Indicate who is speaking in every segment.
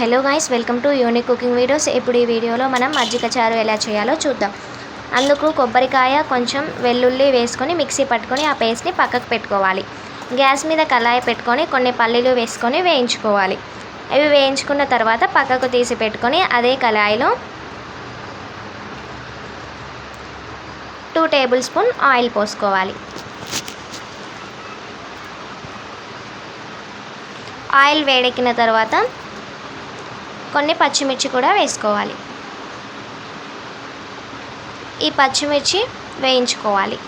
Speaker 1: Hello guys welcome to unique cooking videos ఇప్పుడు ఈ వీడియోలో మనం మజ్జిగ చారు ఎలా చేయాలో చూద్దాం. అందుకు కొబ్బరికాయ కొంచెం వెల్లుల్లి వేసుకొని మిక్సీ పట్టుకొని ఆ పేస్ట్ని పక్కకు పెట్టుకోవాలి. గ్యాస్ మీద కళాయి పెట్టుకొని కొన్ని పల్లీలు వేసుకొని వేయించుకోవాలి. అవి వేయించుకున్న తర్వాత పక్కకు తీసి పెట్టుకొని అదే కళాయిలో టూ టేబుల్ స్పూన్ ఆయిల్ పోసుకోవాలి. ఆయిల్ వేడెక్కిన తర్వాత కొన్ని పచ్చిమిర్చి కూడా వేసుకోవాలి. ఈ పచ్చిమిర్చి వేయించుకోవాలి.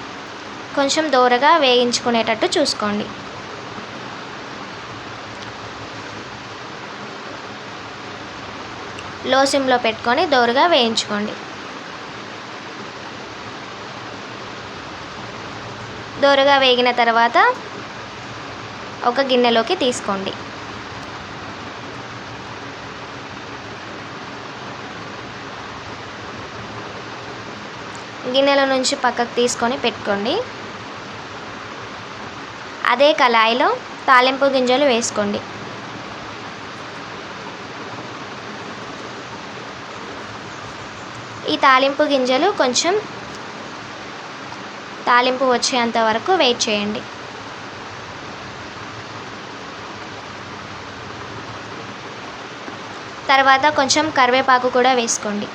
Speaker 1: కొంచెం దూరగా వేయించుకునేటట్టు చూసుకోండి. లో సిమ్లో పెట్టుకొని దోరగా వేయించుకోండి. దోరగా వేగిన తర్వాత ఒక గిన్నెలోకి తీసుకోండి. గిన్నెల నుంచి పక్కకు తీసుకొని పెట్టుకోండి. అదే కళాయిలో తాలింపు గింజలు వేసుకోండి. ఈ తాలింపు గింజలు కొంచెం తాలింపు వచ్చేంత వరకు వెయిట్ చేయండి. తర్వాత కొంచెం కరివేపాకు కూడా వేసుకోండి.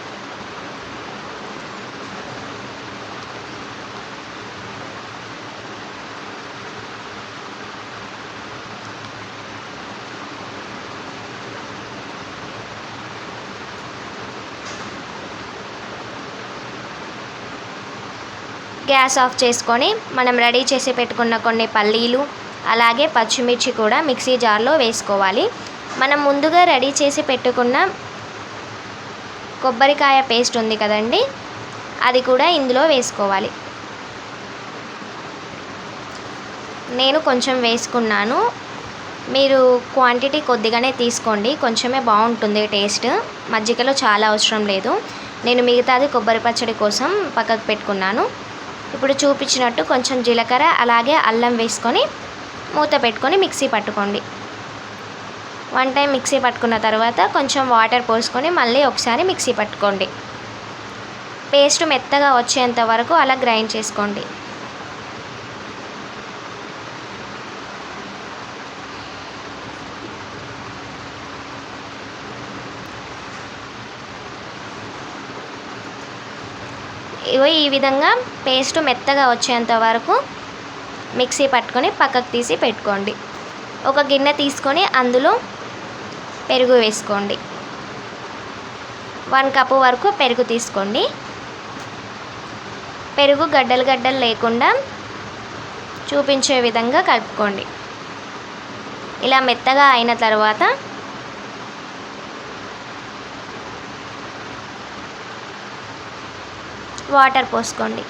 Speaker 1: గ్యాస్ ఆఫ్ చేసుకొని మనం రెడీ చేసి పెట్టుకున్న కొన్ని పల్లీలు అలాగే పచ్చిమిర్చి కూడా మిక్సీ జార్లో వేసుకోవాలి. మనం ముందుగా రెడీ చేసి పెట్టుకున్న కొబ్బరికాయ పేస్ట్ ఉంది కదండి అది కూడా ఇందులో వేసుకోవాలి. నేను కొంచెం వేసుకున్నాను. మీరు క్వాంటిటీ కొద్దిగానే తీసుకోండి కొంచెమే బాగుంటుంది టేస్ట్. మజ్జిగలో చాలా అవసరం లేదు. నేను మిగతాది కొబ్బరి పచ్చడి కోసం పక్కకు పెట్టుకున్నాను. ఇప్పుడు చూపించినట్టు కొంచెం జీలకర్ర అలాగే అల్లం వేసుకొని మూత పెట్టుకొని మిక్సీ పట్టుకోండి. వన్ టైం మిక్సీ పట్టుకున్న తర్వాత కొంచెం వాటర్ పోసుకొని మళ్ళీ ఒకసారి మిక్సీ పట్టుకోండి. పేస్ట్ మెత్తగా వచ్చేంత వరకు అలా గ్రైండ్ చేసుకోండి. ఇగో ఈ విధంగా పేస్ట్ మెత్తగా వచ్చేంత వరకు మిక్సీ పట్టుకొని పక్కకు తీసి పెట్టుకోండి. ఒక గిన్నె తీసుకొని అందులో పెరుగు వేసుకోండి. వన్ కప్పు వరకు పెరుగు తీసుకోండి. పెరుగు గడ్డలు గడ్డలు లేకుండా చూపించే విధంగా కలుపుకోండి. ఇలా మెత్తగా అయిన తర్వాత వాటర్ పోసుకోండి.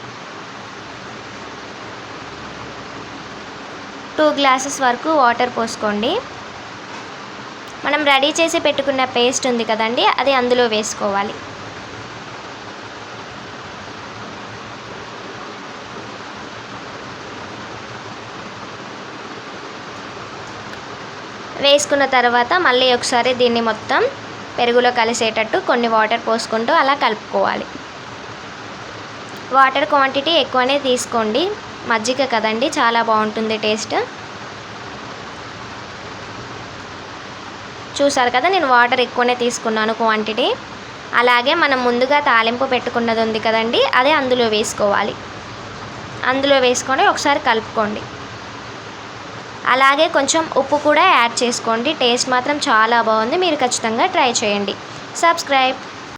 Speaker 1: టూ గ్లాసెస్ వరకు వాటర్ పోసుకోండి. మనం రెడీ చేసి పెట్టుకున్న పేస్ట్ ఉంది కదండి అది అందులో వేసుకోవాలి. వేసుకున్న తర్వాత మళ్ళీ ఒకసారి దీన్ని మొత్తం పెరుగులో కలిసేటట్టు కొన్ని వాటర్ పోసుకుంటూ అలా కలుపుకోవాలి. వాటర్ క్వాంటిటీ ఎక్కువనే తీసుకోండి. మజ్జిగ కదండి చాలా బాగుంటుంది టేస్ట్. చూసారు కదా నేను వాటర్ ఎక్కువనే తీసుకున్నాను క్వాంటిటీ. అలాగే మనం ముందుగా తాలింపు పెట్టుకున్నది ఉంది కదండి అదే అందులో వేసుకోవాలి. అందులో వేసుకొని ఒకసారి కలుపుకోండి. అలాగే కొంచెం ఉప్పు కూడా యాడ్ చేసుకోండి టేస్ట్ మాత్రం చాలా బాగుంది మీరు ఖచ్చితంగా ట్రై చేయండి. సబ్స్క్రైబ్.